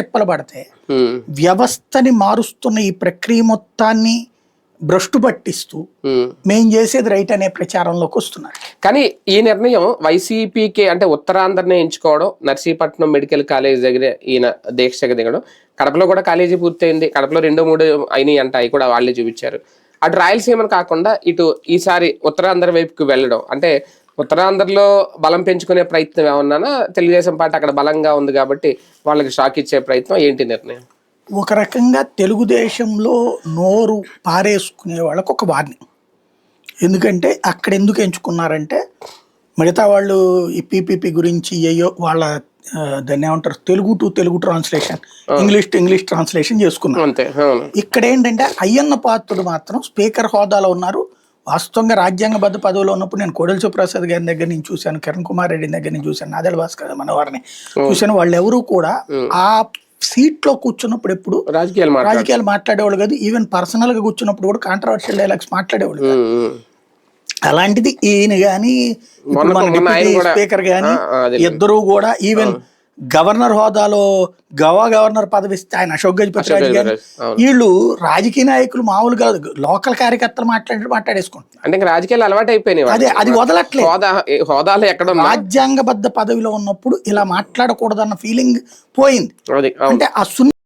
తిప్పలు పడితే వ్యవస్థని మారుస్తున్న ఈ ప్రక్రియ మొత్తాన్ని భ్రష్టు పట్టిస్తూ. మేం చేసేది రైట్ అనే ప్రచారంలోకి వస్తున్నారు. కానీ ఈ నిర్ణయం వైసీపీకి అంటే ఉత్తరాంధ్రనే ఎంచుకోవడం నర్సీపట్నం మెడికల్ కాలేజ్ దగ్గర ఈయన దీక్షకు దిగడం కడపలో కూడా కాలేజీ పూర్తయింది. కడపలో రెండు మూడు అయినాయి అంట అవి కూడా వాళ్ళే చూపించారు. అటు రాయలసీమను కాకుండా ఇటు ఈసారి ఉత్తరాంధ్ర వైపుకి వెళ్ళడం అంటే ఉత్తరాంధ్రలో బలం పెంచుకునే ప్రయత్నం ఏమన్నా తెలుగుదేశం పార్టీ అక్కడ బలంగా ఉంది కాబట్టి వాళ్ళకి షాక్ ఇచ్చే ప్రయత్నం ఏంటి నిర్ణయం? ఒక రకంగా తెలుగుదేశంలో నోరు పారేసుకునే వాళ్ళకు ఒక వార్నింగ్. ఎందుకంటే అక్కడ ఎందుకు ఎంచుకున్నారంటే మిగతా వాళ్ళు ఈ పీపీపీ గురించి ఏయో వాళ్ళ దాన్ని ఏమంటారు? Telugu to Telugu translation English to English translation చేసుకున్నారు. ఇక్కడ ఏంటంటే అయ్యన్న పాత్రుడు మాత్రం స్పీకర్ హోదాలో ఉన్నారు వాస్తవంగా రాజ్యాంగబద్ధ పదవిలో ఉన్నప్పుడు నేను కోడెల సుప్రసాద్ గారి దగ్గర నుంచి చూశాను కిరణ్ కుమార్ రెడ్డి దగ్గర నుంచి చూశాను నాదెల భాస్కర్ మనవారిని చూశాను. వాళ్ళు ఎవరు కూడా ఆ సీట్లో కూర్చున్నప్పుడు ఎప్పుడు రాజకీయాలు రాజకీయాలు మాట్లాడేవాళ్ళు కాదు ఈవెన్ పర్సనల్గా కూర్చున్నప్పుడు కూడా కాంట్రవర్షియల్ డైలాగ్స్ మాట్లాడేవాళ్ళు. అలాంటిది ఈయన గాని స్పీకర్ గాని. ఇద్దరు కూడా ఈవెన్ గవర్నర్ హోదాలో గవా గవర్నర్ పదవి ఇస్తే ఆయన అశోక్ గజపతి అవును. వీళ్ళు రాజకీయ నాయకులు మామూలు కాదు. లోకల్ కార్యకర్తలు మాట్లాడి మాట్లాడేసుకుంటున్నారు. అంటే రాజకీయాలు అలవాటు అయిపోయినాయి అదే. అది వదలట్లేదు. హోదా హోదాలో ఎక్కడ రాజ్యాంగబద్ధ పదవిలో ఉన్నప్పుడు ఇలా మాట్లాడకూడదన్న ఫీలింగ్ పోయింది. అంటే ఆ సున్ని